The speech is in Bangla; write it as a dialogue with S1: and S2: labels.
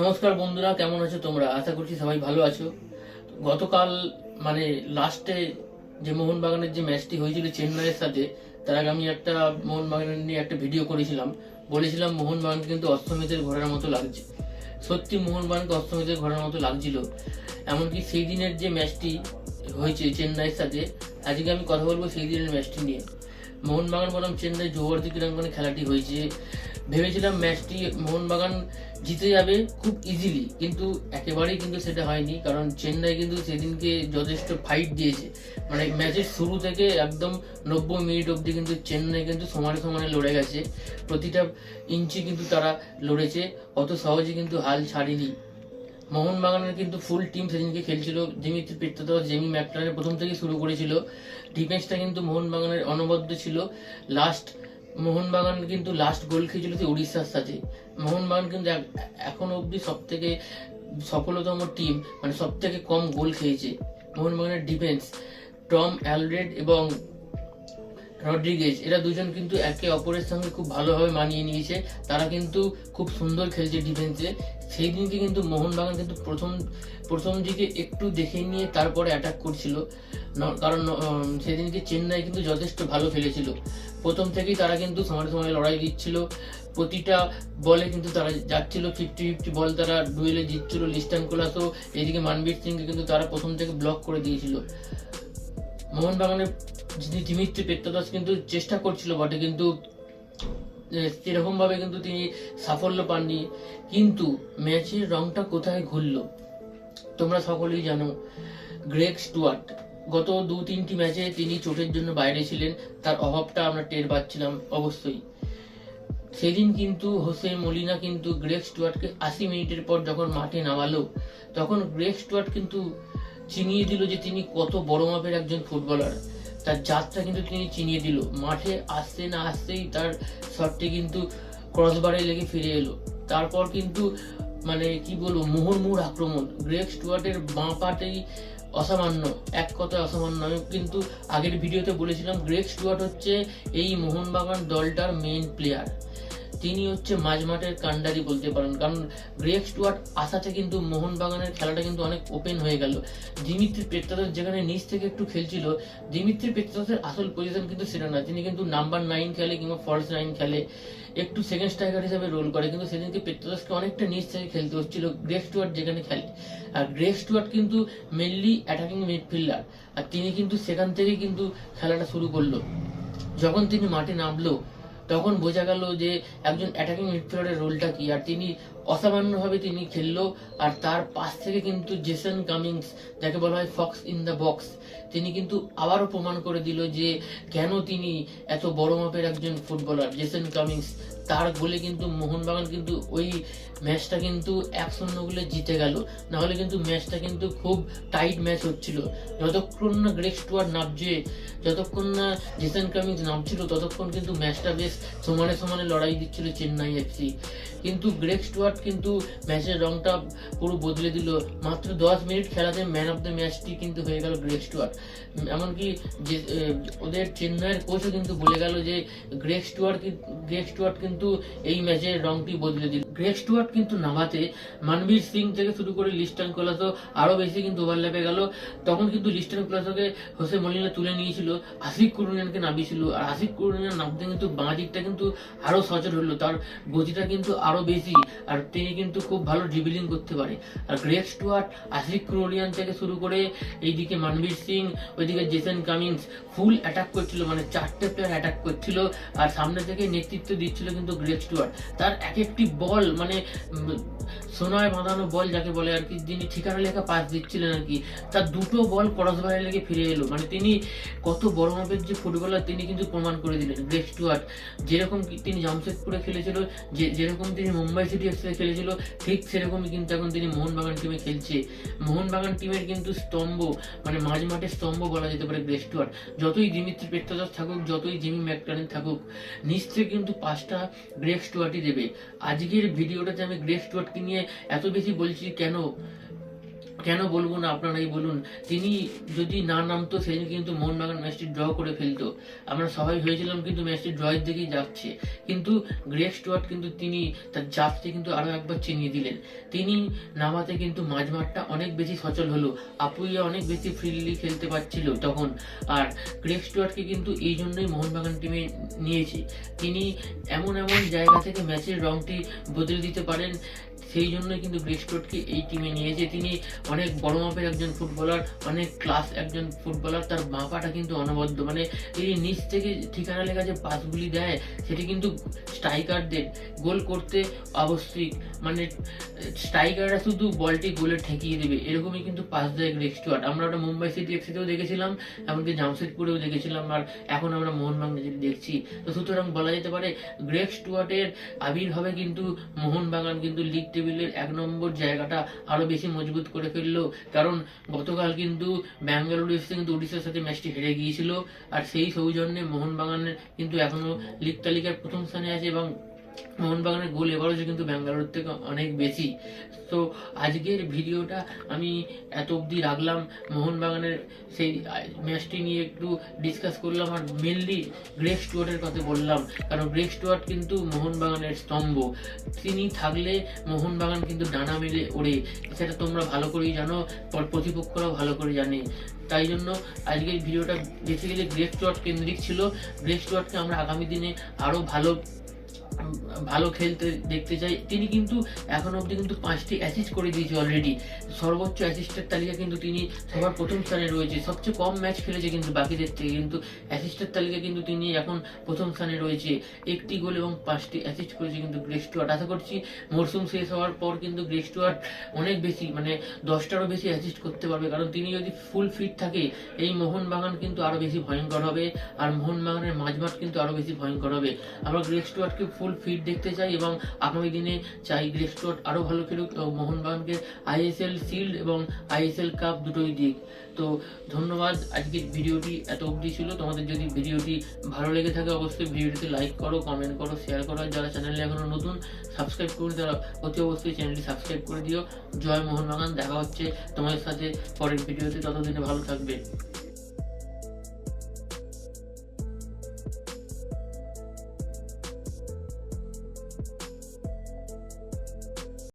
S1: নমস্কার বন্ধুরা, কেমন আছো তোমরা? আশা করছি সবাই ভালো আছো। গতকাল মানে লাস্টে যে মোহনবাগানের যে ম্যাচটি হয়েছিল চেন্নাইয়ের সাথে, তার আগে আমি একটা মোহনবাগানের নিয়ে একটা ভিডিও করেছিলাম। বলেছিলাম মোহনবাগানকে কিন্তু অস্তমিতের ঘোরার মতো লাগছে। সত্যি মোহনবাগানকে অস্তমিতের ঘোরার মতো লাগছিল। এমনকি সেই দিনের যে ম্যাচটি হয়েছে চেন্নাইয়ের সাথে, আজকে আমি কথা বলব সেই দিনের ম্যাচটি নিয়ে। মোহনবাগান বনাম চেন্নাই জোহরদি ক্রীড়াঙ্গনে খেলাটি হয়েছে। ভেবেছিলাম ম্যাচটি মোহনবাগান জিতে যাবে খুব ইজিলি কিন্তু একেবারেই কিন্তু সেটা হয়নি, কারণ চেন্নাই কিন্তু সেদিনকে যথেষ্ট ফাইট দিয়েছে। মানে ম্যাচের শুরু থেকে একদম নব্বই মিনিট অবধি কিন্তু চেন্নাই কিন্তু সমানে সমানে লড়ে গেছে। প্রতিটা ইঞ্চি কিন্তু তারা লড়েছে, অত সহজে কিন্তু হাল ছাড়েনি। মোহনবাগানের কিন্তু ফুল টিম সেদিনকে খেলছিল দিমিত্রি পেত্তাদাস জেমি ম্যাকলারের প্রথম থেকে শুরু করেছিল। ডিফেন্সটা কিন্তু মোহনবাগানের অনবদ্য ছিল। লাস্ট মোহনবাগান কিন্তু লাস্ট গোল খেয়েছিল সেই উড়িষ্যার সাথে। মোহনবাগান কিন্তু এখন অবধি সব থেকে সফলতম টিম মানে সব থেকে কম গোল খেয়েছে মোহনবাগানের ডিফেন্স টম অ্যালরেড এবং রড্রিগেজ, এরা দুজন কিন্তু একে অপরের সঙ্গে খুব ভালোভাবে মানিয়ে নিয়েছে। তারা কিন্তু খুব সুন্দর খেলছে ডিফেন্সে সেই দিনকে কিন্তু মোহনবাগান কিন্তু প্রথম প্রথম দিকে একটু দেখে নিয়ে তারপরে অ্যাটাক করছিল। কারণ সেদিনকে চেন্নাই কিন্তু যথেষ্ট ভালো খেলেছিল। প্রথম থেকেই তারা কিন্তু সময় সময় লড়াই দিচ্ছিল। প্রতিটা বলে কিন্তু তারা যাচ্ছিল ফিফটি ফিফটি বল তারা ডুয়েলে জিতছিল লিস্টান কোলাসও এদিকে মানবীর সিংকে কিন্তু তারা প্রথম থেকে ব্লক করে দিয়েছিল। মোহনবাগানের যিনি দিমিত্রি পেত্তাদাস কিন্তু চেষ্টা করছিল বটে, কিন্তু সেরকম ভাবে কিন্তু তিনি সাফল্য পাননি। কিন্তু ম্যাচের রংটা কোথায় ঘুরল? তোমরা সকলেই জানো, গ্রেগ স্টুয়ার্ট। গত দু তিনটি ম্যাচে তিনি চোটের জন্য বাইরে ছিলেন, তার অভাবটা আমরা টের পাচ্ছিলাম অবশ্যই। সেদিন কিন্তু হোসে মলিনা কিন্তু গ্রেগ স্টুয়ার্টকে আশি মিনিটের পর যখন মাঠে নামালো, তখন গ্রেগ স্টুয়ার্ট কিন্তু চিনিয়ে দিল যে তিনি কত বড় মাপের একজন ফুটবলার। তার জাতটা কিন্তু তিনি চিনিয়ে দিল। মাঠে আসতে না আসতেই তার শটটি কিন্তু ক্রসবারে লেগে ফিরে এলো। তারপর কিন্তু মানে কি বলব, মুহুর্মুহুর আক্রমণ। গ্রেক স্টুয়ার্টের বাঁ পাটেই অসামান্য, এক কথায় অসামান্য। আমি কিন্তু আগের ভিডিওতে বলেছিলাম গ্রেক স্টুয়ার্ট হচ্ছে এই মোহনবাগান দলটার মেইন প্লেয়ার তিনি হচ্ছে মাঝমাঠের কান্ডারি বলতে পারেন। কারণ গ্রেগ স্টুয়ার্ট আসাতে কিন্তু মোহনবাগানের খেলাটা কিন্তু অনেক ওপেন হয়ে গেল। দিমিত্রি পেত্তাদাস যেখানে নিচ থেকে একটু খেলছিল, দিমিত্রি পেত্তাদাসের আসল পজিশন কিন্তু সেটা না। তিনি কিন্তু নাম্বার নাইন খেলে কিংবা ফলস নাইন খেলে, একটু সেকেন্ড স্ট্রাইকার হিসেবে রোল করে। কিন্তু সেদিনকে পেত্তাদাসকে অনেকটা নিচ থেকে খেলতে হচ্ছিল গ্রেগ স্টুয়ার্ট যেখানে খেলে। আর গ্রেগ স্টুয়ার্ট কিন্তু মেনলি অ্যাটাকিং মিডফিল্ডার আর তিনি কিন্তু সেখান থেকে কিন্তু খেলাটা শুরু করল। যখন তিনি মাঠে নামলো তখন বোঝা গেল যে একজন অ্যাটাকিং মিডফিল্ডারের রোলটা কি। আর তিনি অসামান্যভাবে তিনি খেললো, আর তার পাশ থেকে কিন্তু জেসন কামিংস যাকে বলা হয় ফক্স ইন দ্য বক্স তিনি কিন্তু আবারও প্রমাণ করে দিল যে কেন তিনি এত বড় মাপের একজন ফুটবলার জেসন কামিংস তার গোলে কিন্তু মোহনবাগান কিন্তু ওই ম্যাচটা কিন্তু এক শূন্য গোলে জিতে গেল। নাহলে কিন্তু ম্যাচটা কিন্তু খুব টাইট ম্যাচ হচ্ছিল। যতক্ষণ না গ্রেক স্টুয়ার্ট নামছে, যতক্ষণ না জেসন কামিংস নামছিল, ততক্ষণ কিন্তু ম্যাচটা বেশ সমানে সমানে লড়াই দিচ্ছিল চেন্নাই এফসি। কিন্তু গ্রেক স্টুয়ার্ট কিন্তু ম্যাচের রংটা পুরো বদলে দিল। মাত্র দশ মিনিট খেলাতে ম্যান অফ দ্য ম্যাচটি কিন্তু হয়ে গেল গ্রেক স্টুয়ার্ট এমনকি যে ওদের চেন্নাইয়ের কোচও কিন্তু বলে গেল যে গ্রেক স্টুয়ার্ট গ্রেক স্টুয়ার্ট কিন্তু এই ম্যাচের রংটি বদলে দিল। গ্রেক স্টুয়ার্ট কিন্তু নামাতে মানবীর সিং থেকে শুরু করে লিস্টন কোলাসো আরও বেশি কিন্তু ওভারল্যাপে গেল। তখন কিন্তু লিস্টন কোলাসোকে হোসে মলিনা তুলে নিয়েছিল আশিক কুরুনিয়ানকে নামিয়েছিল। আর আশিক কুরুনিয়ান নামতে কিন্তু বাঁ দিকটা কিন্তু আরও সচল হলো, তার গতিটা কিন্তু আরও বেশি। আর তিনি কিন্তু খুব ভালো ড্রিবলিং করতে পারে। আর গ্রেক স্টুয়ার্ট আশিক কুরুনিয়ান থেকে শুরু করে এইদিকে মানবীর সিং, ওইদিকে জেসন কামিংস ফুল অ্যাটাক করছিল মানে চারটে প্লেয়ার অ্যাটাক করছিল। আর সামনে থেকে নেতৃত্ব দিচ্ছিল কিন্তু গ্রেক স্টুয়ার্ট তার এক একটি বল মানে সোনায় বাঁধানো বল যাকে বলে আর কি, যিনি ঠিকানা লেখা পাস দিচ্ছিলেন আর কি, তার দুটো বল ক্রস বাইরে লেগে ফিরে এলো। মানে তিনি কত বড় মাপের যে ফুটবলার, তিনি কিন্তু প্রমাণ করে দিলেন। গ্রেক স্টুয়ার্ট যেরকম তিনি জামশেদপুরে খেলেছিল, যে, যেরকম তিনি মুম্বাই সিটি এফসিতে খেলেছিল, ঠিক সেরকমই কিন্তু এখন তিনি মোহনবাগান টিমে খেলছে। মোহনবাগান টিমের কিন্তু স্তম্ভ মানে মাঝ মাঠের স্তম্ভ বলা যেতে পারে গ্রেক স্টুয়ার্ট যতই দিমিত্রি পেট্টাদাস থাকুক, যতই জিমি ম্যাকটারেন থাকুক, নিশ্চয়ই কিন্তু পাঁচটা গ্রেক স্টুয়ার্টই দেবে। আজকের ভিডিওটাতে আমি গ্রেক স্টুয়ার্টকে নিয়ে এত বেশি বলছি কেন? কেন বলব না আপনারাই বলুন? তিনি যদি না নামতো সেদিন কিন্তু মোহনবাগান ম্যাচটি ড্র করে ফেলতো। আমরা সবাই ভেবেছিলাম কিন্তু ম্যাচটি ড্রয়ের দিকেই যাচ্ছে। কিন্তু গ্রেক স্টুয়ার্ট কিন্তু তিনি তার জাতকে কিন্তু আরও একবার চিনিয়ে দিলেন। তিনি নামাতে কিন্তু মাঝমাঠটা অনেক বেশি সচল হলো। আপুইয়া অনেক বেশি ফ্রিলি খেলতে পারছিল তখন। আর গ্রেক স্টুয়ার্টকে কিন্তু এই জন্যই মোহনবাগান টিমে নিয়েছে। তিনি এমন এমন জায়গা থেকে ম্যাচের রংটি বদলে দিতে পারেন। সেই জন্য কিন্তু গ্রেক স্টুয়ার্টকে এই টিমে নিয়েছে। তিনি অনেক বড় মাপের একজন ফুটবলার, অনেক ক্লাস একজন ফুটবলার, তার মাপাটা কিন্তু অনবদ্য। মানে এই নিচ থেকে ঠিকানা লেখা যে পাসগুলি দেয়, সেটি কিন্তু স্ট্রাইকারদের গোল করতে আবশ্যিক। মানে স্ট্রাইকাররা শুধু বলটি গোলে ঠেকিয়ে দেবে, এরকমই কিন্তু পাস দেয় গ্রেক স্টুয়ার্ট আমরা ওটা মুম্বাই সিটি এফসিতেও দেখেছিলাম, এমনকি জামশেদপুরেও দেখেছিলাম, আর এখন আমরা মোহনবাগান যেটি দেখছি। তো সুতরাং বলা যেতে পারে গ্রেক স্টুয়ার্টের আবির্ভাবে কিন্তু মোহনবাগান কিন্তু লিগ টেবিলের এক নম্বর জায়গাটা আরও বেশি মজবুত করে ফেলল। কারণ গতকাল কিন্তু ব্যাঙ্গালুরু এফসি কিন্তু উড়িষ্যার সাথে ম্যাচটি হেরে গিয়েছিল। আর সেই সৌজন্যে মোহনবাগানের কিন্তু এখনও লিগ তালিকার প্রথম স্থানে আছে এবং মোহনবাগানের গোল এবারও কিন্তু ব্যাঙ্গালোর থেকে অনেক বেশি। তো আজকের ভিডিওটা আমি এত অবধি রাখলাম। মোহনবাগানের সেই ম্যাচটি নিয়ে একটু ডিসকাস করলাম আর মেনলি গ্রেক স্টুয়ার্টের কথা বললাম। কারণ গ্রেক স্টুয়ার্ট কিন্তু মোহনবাগানের স্তম্ভ। তিনি থাকলে মোহনবাগান কিন্তু ডানা মেলে ওড়ে। সেটা তোমরা ভালো করেই জানো, পর- প্রতিপক্ষরাও ভালো করে জানে। তাই জন্য আজকের ভিডিওটা বেসিক্যালি গ্রেক স্টুয়ার্ট কেন্দ্রিক ছিল। গ্রেক স্টুয়ার্টকে আমরা আগামী দিনে আরও ভালো ভালো খেলতে দেখতে চাই। তিনি কিন্তু এখন অবধি কিন্তু পাঁচটি অ্যাসিস্ট করে দিয়েছে অলরেডি সর্বোচ্চ অ্যাসিস্টের তালিকা কিন্তু তিনি সবার প্রথম স্থানে রয়েছে। সবচেয়ে কম ম্যাচ খেলেছে কিন্তু বাকিদের থেকে। কিন্তু অ্যাসিস্টের তালিকা কিন্তু তিনি এখন প্রথম স্থানে রয়েছে। একটি গোল এবং পাঁচটি অ্যাসিস্ট করেছে কিন্তু গ্রেক স্টুয়ার্ট। আশা করছি মরশুম শেষ হওয়ার পর কিন্তু গ্রেক স্টুয়ার্ট অনেক বেশি মানে দশটারও বেশি অ্যাসিস্ট করতে পারবে। কারণ তিনি যদি ফুল ফিট থাকে, এই মোহনবাগান কিন্তু আরও বেশি ভয়ঙ্কর হবে। আর মোহনবাগানের মাঝমাঠ কিন্তু আরও বেশি ভয়ঙ্কর হবে। আমরা গ্রেক স্টুয়ার্টকে ফুল ফিট দেখতে চাই এবং আগামী দিনে চাই গ্রেক স্টুয়ার্ট আরও ভালো খেলুক। এবং মোহনবাগানকে আইএসএল শিল্ড এবং আইএসএল কাপ দুটোই দিক। তো ধন্যবাদ। আজকের ভিডিওটি এত অবধি ছিল। তোমাদের যদি ভিডিওটি ভালো লেগে থাকে অবশ্যই ভিডিওটিতে লাইক করো কমেন্ট করো শেয়ার করো। যারা চ্যানেলে এখনও নতুন সাবস্ক্রাইব করে তারা অতি অবশ্যই চ্যানেলটি সাবস্ক্রাইব করে দিও। জয় মোহনবাগান দেখা হচ্ছে তোমাদের সাথে পরের ভিডিওতে। ততদিনে ভালো থাকবে।